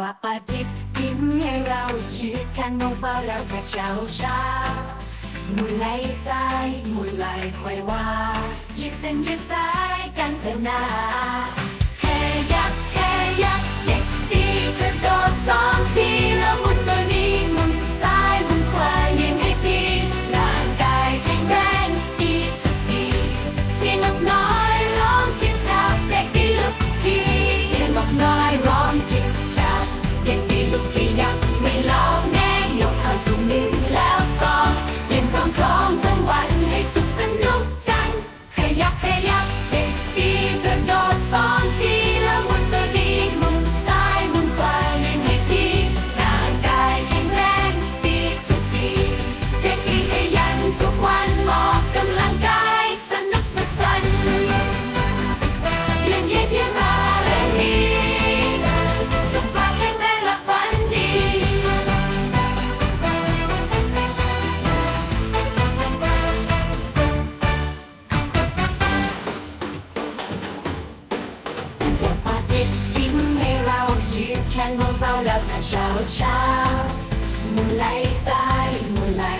ว่าปาจิบยิ้มให้เรายืดกันเบาเราจะเช้าช้ามุนไหลซ้ายมุนไหลควายว่ายืดเส้นยืดสายกันเถอะนา ng mabaw lahat ng shout-shout Mulay sa mulay